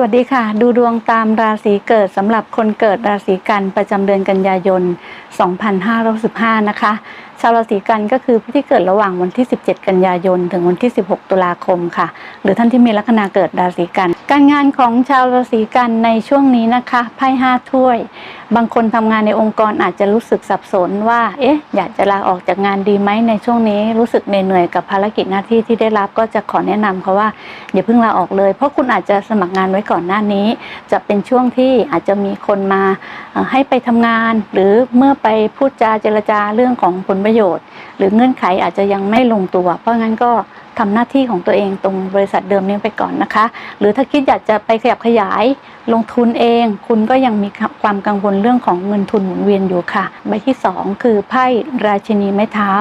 วัสดีค่ะ ดูดวงตามราศีเกิดสำหรับคนเกิดราศีกันประจำเดือนกันยายน 2565 นะคะชาวราศีกันก็คือผู้ที่เกิดระหว่างวันที่ 17 กันยายน ถึงวันที่ 16 ตุลาคมค่ะ หรือท่านที่มีลัคนาเกิดราศีกัน การงานของชาวราศีกันในช่วงนี้นะคะไพ่ห้าถ้วย บางคนทำงานในองค์กรอาจจะรู้สึกสับสนว่า เอ๊ะ อยากจะลาออกจากงานดีไหมในช่วงนี้ รู้สึกเหนื่อยๆกับภารกิจหน้าที่ที่ได้รับก็จะขอแนะนำเขาว่าอย่าเพิ่งลาออกเลย เพราะคุณอาจจะสมัครงานไว้ก่อนหน้านี้ จะเป็นช่วงที่อาจจะมีคนมาให้ไปทำงาน หรือเมื่อไปพูดจาเจรจาเรื่องของผลประโยชน์ หรือเงื่อนไขอาจจะยังไม่ลงตัว เพราะงั้นก็ทำหน้าที่ของตัวเองตรงบริษัทเดิมนี้ไปก่อนนะคะ หรือถ้าคิดอยากจะไปขยับขยายลงทุนเอง คุณก็ยังมีความกังวลเรื่องของเงินทุนหมุนเวียนอยู่ค่ะ ใบที่สองคือไพ่ราชินีไม้เท้า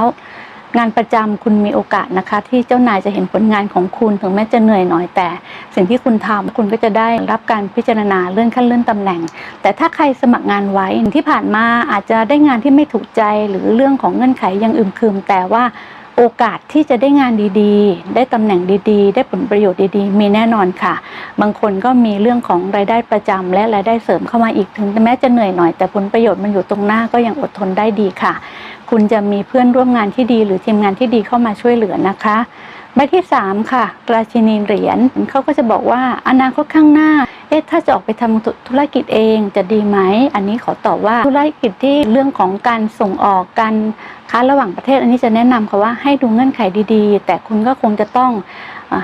งานประจำคุณมีโอกาสนะคะ ที่เจ้านายจะเห็นผลงานของคุณถึงแม้จะเหนื่อยหน่อยแต่ สิ่งที่คุณทำคุณก็จะได้รับการพิจารณาเลื่อนขั้นเลื่อนตำแหน่ง แต่ถ้าใครสมัครงานไว้ที่ผ่านมาอาจจะได้งานที่ไม่ถูกใจหรือเรื่องของเงื่อนไขยังอึมครึมแต่ว่า โอกาสที่จะได้งานดีๆ ได้ตำแหน่งดีๆ ได้ผลประโยชน์ดีๆ มีแน่นอนค่ะ บางคนก็มีเรื่องของรายได้ประจำและรายได้เสริมเข้ามาอีกถึงแม้จะเหนื่อยหน่อยแต่ผลประโยชน์มันอยู่ตรงหน้าก็ยังอดทนได้ดีค่ะ คุณจะมีเพื่อนร่วมงานที่ดี หรือทีมงานที่ดีเข้ามาช่วยเหลือนะคะใบที่ 3 ค่ะ ราชินีเหรียญเขาก็จะบอกว่าอนาคตข้างหน้า อ๊ะถ้าจะออกไปทำธุธุรกิจเองจะดีไหม อันนี้ขอตอบว่าธุรกิจที่เรื่องของการส่งออกการค้าระหว่างประเทศ อันนี้จะแนะนำค่ะว่าให้ดูเงื่อนไขดีๆ แต่คุณก็คงจะต้อง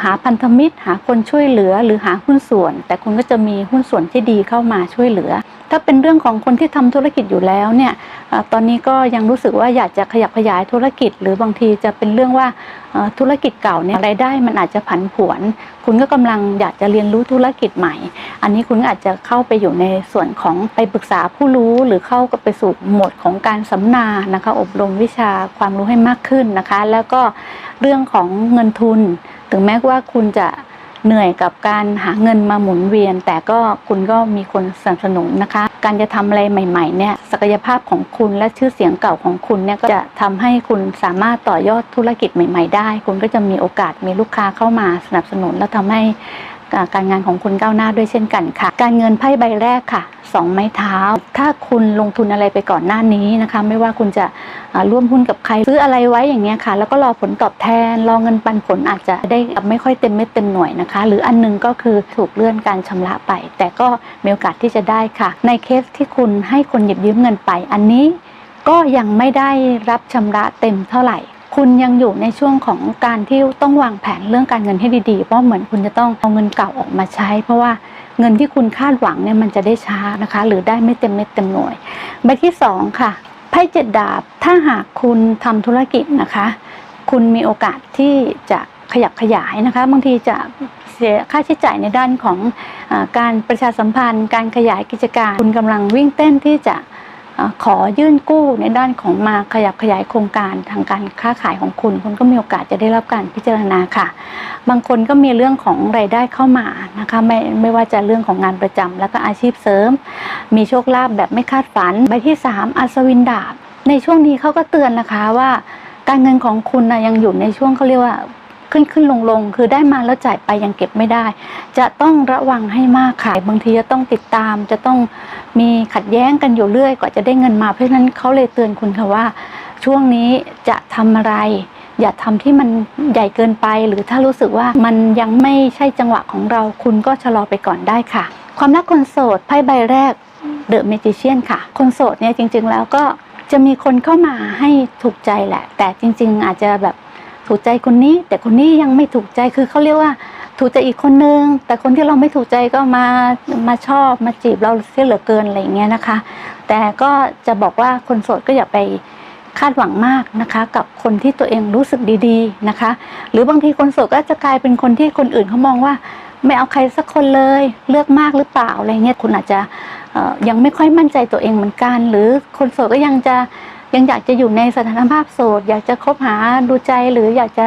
หาพันธมิตร หาคนช่วยเหลือหรือหาหุ้นส่วน แต่คุณก็จะมีหุ้นส่วนที่ดีเข้ามาช่วยเหลือ ถ้าเป็นเรื่องของคนที่ทำธุรกิจอยู่แล้วเนี่ยอตอนนี้ก็ยังรู้สึกว่าอยากจะขยับขยายธุรกิจ หรือบางทีจะเป็นเรื่องว่าธุรกิจเก่าเนี่ยรายได้มันอาจจะผันผวน คุณก็กำลังอยากจะเรียนรู้ธุรกิจใหม่ อันนี้คุณก็อาจจะเข้าไปอยู่ในส่วนของไปปรึกษาผู้รู้หรือเข้าไปสู่โหมดของการสัมมนานะคะอบรมวิชาความรู้ให้มากขึ้นนะคะ แล้วก็ เรื่องของเงินทุน ถึงแม้ว่าคุณจะเหนื่อยกับการหาเงินมาหมุนเวียน แต่ก็คุณก็มีคนสนับสนุนนะคะ การจะทำอะไรใหม่ๆเนี่ยศักยภาพของคุณและชื่อเสียงเก่าของคุณเนี่ยก็จะทำให้คุณสามารถต่อยอดธุรกิจใหม่ ๆ ได้ คุณก็จะมีโอกาสมีลูกค้าเข้ามาสนับสนุน แล้วทำให้ การงานของคุณก้าวหน้าด้วยเช่นกันค่ะ การเงินไพ่ใบแรกค่ะสองไม้เท้า ถ้าคุณลงทุนอะไรไปก่อนหน้านี้นะคะ ไม่ว่าคุณจะร่วมหุ้นกับใครซื้ออะไรไว้อย่างเงี้ยค่ะ แล้วก็รอผลตอบแทน รอเงินปันผลอาจจะได้ไม่ค่อยเต็มเม็ดเต็มหน่วยนะคะ หรืออันหนึงก็คือถูกเลื่อนการชำระไป แต่ก็มีโอกาสที่จะได้ค่ะ ในเคสที่คุณให้คนหยิบยืมเงินไป อันนี้ก็ยังไม่ได้รับชำระเต็มเท่าไหร่ คุณยังอยู่ในช่วงของการที่ต้องวางแผนเรื่องการเงินให้ดีๆ เพราะเหมือนคุณจะต้องเอาเงินเก่าออกมาใช้ เพราะว่าเงินที่คุณคาดหวังเนี่ยมันจะได้ช้านะคะ หรือได้ไม่เต็มเม็ดเต็มหน่วย ใบที่สองค่ะไพ่เจ็ดดาบ ถ้าหากคุณทำธุรกิจนะคะ คุณมีโอกาสที่จะขยับขยายนะคะ บางทีจะเสียค่าใช้จ่ายในด้านของอการประชาสัมพันธ์ การขยายกิจการ คุณกำลังวิ่งเต้นที่จะ ขอยื่นกู้ในด้านของมาขยับขยายโครงการทางการค้าขายของคุณ คุณก็มีโอกาสจะได้รับการพิจารณาค่ะ บางคนก็มีเรื่องของรายได้เข้ามานะคะไม่ไม่ว่าจะเรื่องของงานประจำแล้วก็อาชีพเสริม มีโชคลาภแบบไม่คาดฝันใบที่ 3 อัศวินดาบ ในช่วงนี้เขาก็เตือนนะคะว่า การเงินของคุณนะยังอยู่ในช่วงเขาเรียกว่า ขึ้นขึ้นลงลงคือได้มาแล้วจ่ายไปยังเก็บไม่ได้ จะต้องระวังให้มากค่ะ บางทีจะต้องติดตาม จะต้องมีขัดแย้งกันอยู่เรื่อยกว่าจะได้เงินมาเพราะฉะนั้นเขาเลยเตือนคุณค่ะว่า ช่วงนี้จะทำอะไร อย่าทำที่มันใหญ่เกินไป หรือถ้ารู้สึกว่ามันยังไม่ใช่จังหวะของเรา คุณก็ชะลอไปก่อนได้ค่ะ ความรักคนโสดไพ่ใบแรกเดอะเมจิเชียนค่ะ คนโสดเนี่ยจริง ๆ แล้วก็จะมีคนเข้ามาให้ถูกใจแหละ แต่จริง ๆ อาจจะแบบ ถูกใจคนนี้ แต่คนนี้ยังไม่ถูกใจคือเขาเรียกว่า ถูกใจอีกคนนึง แต่คนที่เราไม่ถูกใจก็มามาชอบมาจีบเราเสียเหลือเกินอะไรอย่างเงี้ยนะคะ แต่ก็จะบอกว่าคนโสดก็อย่าไปคาดหวังมากนะคะ กับคนที่ตัวเองรู้สึกดี ๆนะคะ หรือบางทีคนโสดก็จะกลายเป็นคนที่คนอื่นเขามองว่า ไม่เอาใครสักคนเลยเลือกมากหรือเปล่าอะไรเงี้ยคุณอาจจะยังไม่ค่อยมั่นใจตัวเองเหมือนกัน หรือคนโสดก็ยังจะ ยังอยากจะอยู่ในสถานภาพโสด อยากจะคบหาดูใจหรืออยากจะ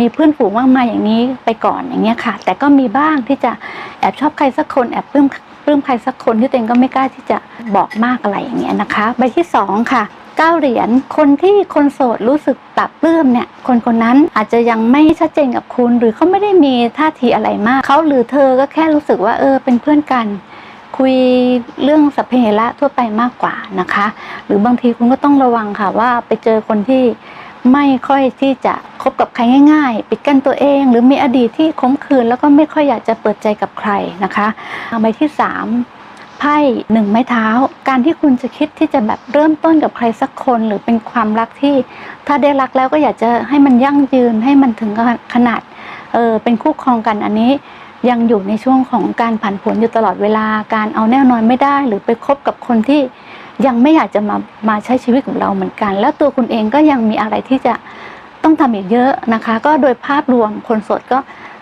มีเพื่อนฝูงมากมายอย่างนี้ไปก่อนอย่างเงี้ยค่ะ แต่ก็มีบ้างที่จะแอบชอบใครสักคนแอบปลื้มปลื้มใครสักคนที่ตัวเองก็ไม่กล้าที่จะบอกมากอะไรอย่างเงี้ยนะคะ ใบที่สองค่ะเก้าเหรียญคนที่คนโสดรู้สึกปรับปลื้มเนี่ย คนคนนั้นอาจจะยังไม่ชัดเจนกับคุณ หรือเขาไม่ได้มีท่าทีอะไรมาก เขาหรือเธอก็แค่รู้สึกว่าเออเป็นเพื่อนกัน คุยเรื่องสัพเพเหระทั่วไปมากกว่านะคะ หรือบางทีคุณก็ต้องระวังค่ะว่าไปเจอคนที่ไม่ค่อยที่จะคบกับใครง่าย ๆ ปิดกั้นตัวเอง หรือมีอดีตที่ขมขื่นแล้วก็ไม่ค่อยอยากจะเปิดใจกับใครนะคะใบที่สามไพ่หนึ่งไม้เท้า การที่คุณจะคิดที่จะแบบเริ่มต้นกับใครสักคน หรือเป็นความรักที่ ถ้าได้รักแล้วก็อยากจะให้มันยั่งยืนให้มันถึงขนาดเออเป็นคู่ครองกันอันนี้ยังอยู่ในช่วงของการผันผวนอยู่ตลอดเวลาการเอาแน่นอนไม่ได้ หรือไปคบกับคนที่ยังไม่อยากจะมามาใช้ชีวิตกับเราเหมือนกัน แล้วตัวคุณเองก็ยังมีอะไรที่จะต้องทำอีกเยอะนะคะ ก็โดยภาพรวมคนโสดก็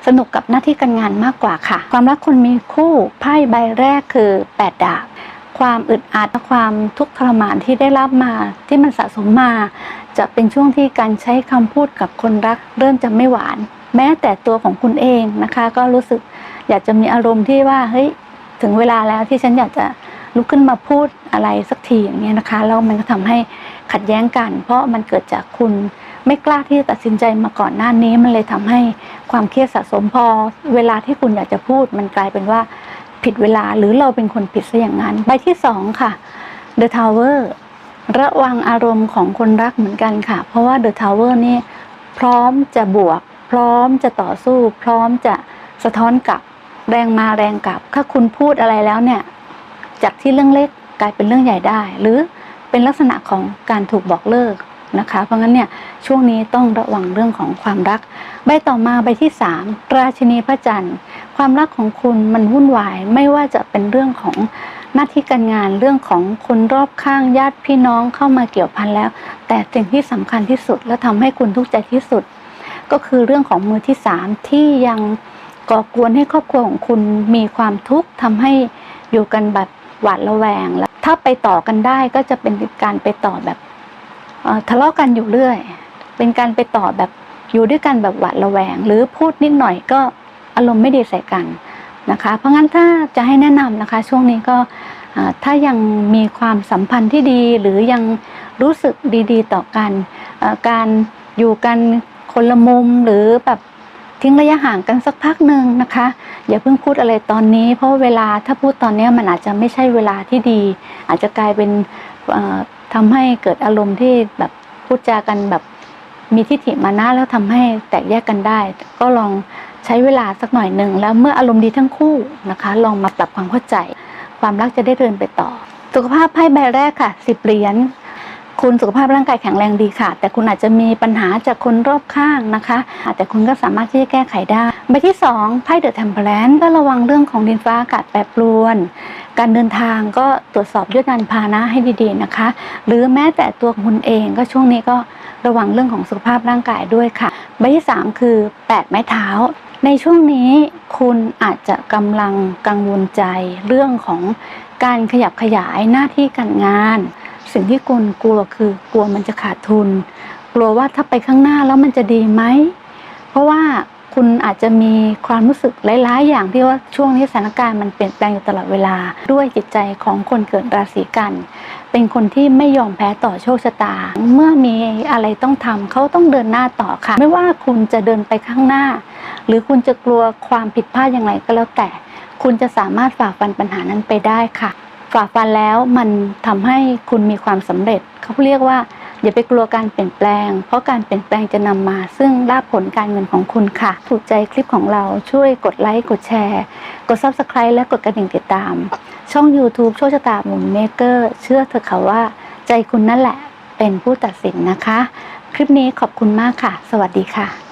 สนุกกับหน้าที่การงานมากกว่าค่ะ ความรักคนมีคู่ไพ่ใบแรกคือแปดดาบความอึดอัดความทุกข์ทรมานที่ได้รับมาที่มันสะสมมา จะเป็นช่วงที่การใช้คำพูดกับคนรัก เริ่มจะไม่หวาน แม้แต่ตัวของคุณเองนะคะ ก็รู้สึกอยากจะมีอารมณ์ที่ว่าเฮ้ยถึงเวลาแล้วที่ฉันอยากจะลุกขึ้นมาพูดอะไรสักทีอย่างเงี้ยนะคะแล้วมันก็ทำให้ขัดแย้งกัน เพราะมันเกิดจากคุณไม่กล้าที่จะตัดสินใจมาก่อนหน้านี้ มันเลยทำให้ความเครียดสะสมพอ เวลาที่คุณอยากจะพูด มันกลายเป็นว่าผิดเวลาหรือเราเป็นคนผิดซะอย่างนั้นใบที่สองค่ะ The Tower ระวังอารมณ์ของคนรักเหมือนกันค่ะ เพราะว่า The Tower นี่พร้อมจะบวก พร้อมจะต่อสู้ พร้อมจะสะท้อนกลับแรงมาแรงกลับ ถ้าคุณพูดอะไรแล้วเนี่ย จากที่เรื่องเล็กกลายเป็นเรื่องใหญ่ได้ หรือเป็นลักษณะของการถูกบอกเลิกนะคะ เพราะงั้นเนี่ยช่วงนี้ต้องระวังเรื่องของความรัก ใบต่อมาใบที่สามราชินีพระจันทร์ ความรักของคุณมันวุ่นวาย ไม่ว่าจะเป็นเรื่องของหน้าที่การงานเรื่องของคนรอบข้างญาติพี่น้องเข้ามาเกี่ยวพันแล้ว แต่สิ่งที่สำคัญที่สุดและทำให้คุณทุกข์ใจที่สุด ก็คือเรื่องของมือที่สามที่ยังก่อกวนให้ครอบครัวของคุณมีความทุกข์ทำให้อยู่กันแบบหวาดระแวงแล้วถ้าไปต่อกันได้ก็จะเป็นการไปต่อแบบทะเลาะกันอยู่เรื่อย เป็นการไปต่อแบบอยู่ด้วยกันแบบหวาดระแวง หรือพูดนิดหน่อยก็อารมณ์ไม่ดีใส่กันนะคะ เพราะงั้นถ้าจะให้แนะนำนะคะ ช่วงนี้ก็ถ้ายังมีความสัมพันธ์ที่ดีหรือยังรู้สึกดี ๆ ต่อกันการอยู่กัน คนละมุมหรือแบบทิ้งระยะห่างกันสักพักหนึ่งนะคะ อย่าเพิ่งพูดอะไรตอนนี้ เพราะเวลาถ้าพูดตอนนี้มันอาจจะไม่ใช่เวลาที่ดี อาจจะกลายเป็นเอ่อทำให้เกิดอารมณ์ที่แบบพูดจากันแบบมีทิฏฐิมานะแล้วทำให้แตกแยกกันได้ ก็ลองใช้เวลาสักหน่อยหนึ่งแล้วเมื่ออารมณ์ดีทั้งคู่นะคะ ลองมาปรับความเข้าใจ ความรักจะได้เดินไปต่อ สุขภาพไพ่ใบแรกค่ะสิบเหรียญ คุณสุขภาพร่างกายแข็งแรงดีค่ะ แต่คุณอาจจะมีปัญหาจากคนรอบข้างนะคะแต่คุณก็สามารถที่จะแก้ไขได้ใบที่2ไพ่เดอะเทมเพลนก็ระวังเรื่องของดินฟ้าอากาศแปรปรวน การเดินทางก็ตรวจสอบยวดยานพาหนะให้ดีๆนะคะ หรือแม้แต่ตัวคุณเองก็ช่วงนี้ก็ระวังเรื่องของสุขภาพร่างกายด้วยค่ะใบที่ 3 คือ 8 ไม้เท้าในช่วงนี้คุณอาจจะกำลังกังวลใจเรื่องของการขยับขยายหน้าที่การงาน สิ่งที่คุณกลัวคือกลัวมันจะขาดทุน กลัวว่าถ้าไปข้างหน้าแล้วมันจะดีไหม เพราะว่าคุณอาจจะมีความรู้สึกหลายๆ อย่างที่ว่าช่วงนี้สถานการณ์มันเปลี่ยนแปลงอยู่ตลอดเวลา ด้วยจิตใจของคนเกิดราศีกัน เป็นคนที่ไม่ยอมแพ้ต่อโชคชะตา เมื่อมีอะไรต้องทำเขาต้องเดินหน้าต่อค่ะ ไม่ว่าคุณจะเดินไปข้างหน้า หรือคุณจะกลัวความผิดพลาดอย่างไรก็แล้วแต่ คุณจะสามารถฝ่าฟันปัญหานั้นไปได้ค่ะ ฝ่าฟันแล้วมันทำให้คุณมีความสำเร็จ เขาเรียกว่า อย่าไปกลัวการเปลี่ยนแปลง เพราะการเปลี่ยนแปลงจะนำมา ซึ่งลาภผลการเงินของคุณค่ะ ถูกใจคลิปของเราช่วยกดไลค์กดแชร์ กด Subscribe และกดกระดิ่งติดตาม ช่อง YouTube โชคชะตาหมุนเมเกอร์เชื่อเถอะค่ะว่า ใจคุณนั่นแหละเป็นผู้ตัดสินนะคะ คลิปนี้ขอบคุณมากค่ะ สวัสดีค่ะ